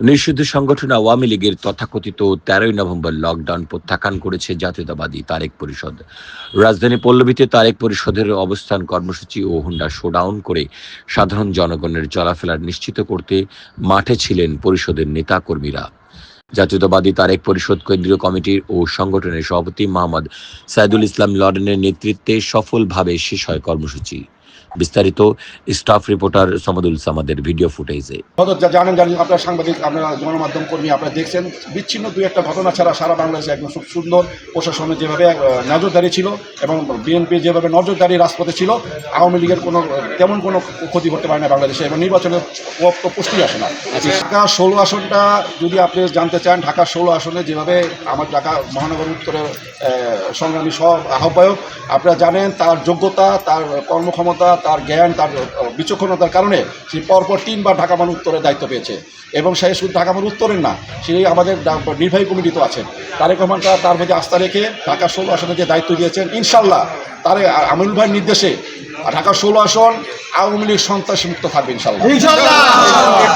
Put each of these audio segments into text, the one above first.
নিষিদ্ধ সংগঠন আওয়ামী লীগের তথাকথিত তেরোই নভেম্বর লকডাউন প্রত্যাখ্যান করেছে জাতীয়তাবাদী তারেক পরিষদ। রাজধানী পল্লবীতে তারেক পরিষদের অবস্থান কর্মসূচি ও হুন্ডা শোডাউন করে সাধারণ জনগণের চলাফেরা নিশ্চিত করতে মাঠে ছিলেন পরিষদের নেতাকর্মীরা। জাতীয়তাবাদী তারেক পরিষদ কেন্দ্রীয় কমিটির ও সংগঠনের সভাপতি মোহাম্মদ সাইদুল ইসলাম লর্ডেনের নেতৃত্বে সফলভাবে শেষ হয় কর্মসূচি। বিস্তারিত স্টাফ রিপোর্টার সমদুল সামাদের ভিডিও ফুটেজে। জানেন জানেন আপনারা সাংবাদিক, আপনারা গণমাধ্যম কর্মী, আপনারা দেখছেন। বিচ্ছিন্ন দুই একটা ঘটনা ছাড়া সারা বাংলাদেশে একদম খুব সুন্দর প্রশাসনের যেভাবে নজরদারি ছিল এবং বিএনপি যেভাবে নজরদারি রাজপথে ছিল, আওয়ামী লীগের কোনো, তেমন কোনো ক্ষতি করতে পারে না বাংলাদেশে। এবং নির্বাচনের পুষ্টি আসে না। ঢাকা ষোলো আসনটা যদি আপনি জানতে চান, ঢাকা ষোলো আসনে যেভাবে আমার ঢাকা মহানগর উত্তরের সংগ্রামী সব আহ্বায়ক, আপনারা জানেন তার যোগ্যতা, তার কর্মক্ষমতা জ্ঞান, তার বিচক্ষণতার কারণে সে পরপর তিনবার ঢাকা মান উত্তরের দায়িত্ব পেয়েছে। এবং সে শুধু ঢাকা মান উত্তরের না, সে আমাদের নির্বাহী কমিটি তো আছেন। তারেক রহমান তার তার মধ্যে আস্থা রেখে ঢাকা ষোলো আসনে যে দায়িত্ব দিয়েছেন, ইনশাল্লাহ তারে আমিনুল ভাইয়ের নির্দেশে ঢাকা ষোলো আসন আওয়ামী লীগ সন্ত্রাসী মুক্ত থাকবে ইনশাল্লাহ।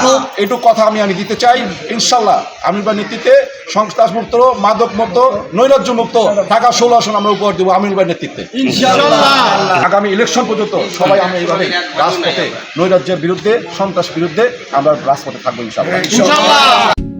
একটু একটু কথা আমি আমি দিতে চাই ইনশাল্লাহ। আমি বা নেতৃত্বে সন্ত্রাস মুক্ত মাদক মুক্ত নৈরাজ্য মুক্ত ঢাকা ষোলো আসন আমরা উপহার দেবো আমিনুল ভাই নেতৃত্বে। আগামী ইলেকশন পর্যন্ত সবাই আমরা এইভাবে রাজপথে নৈরাজ্যের বিরুদ্ধে সন্ত্রাস বিরুদ্ধে আমরা রাজপথে থাকব ইনশাল্লাহ।